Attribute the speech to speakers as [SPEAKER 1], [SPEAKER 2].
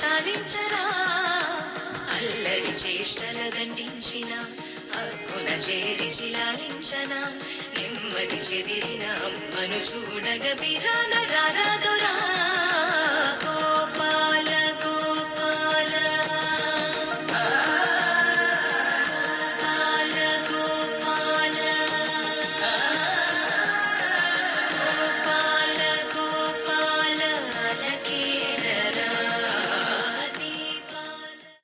[SPEAKER 1] చాలించరా? అల్లరి చేష్టల దండించిన హక్కున చేరి చిలాలించనా నెమ్మది చెదిరిన అమ్మను చూడగ విరాన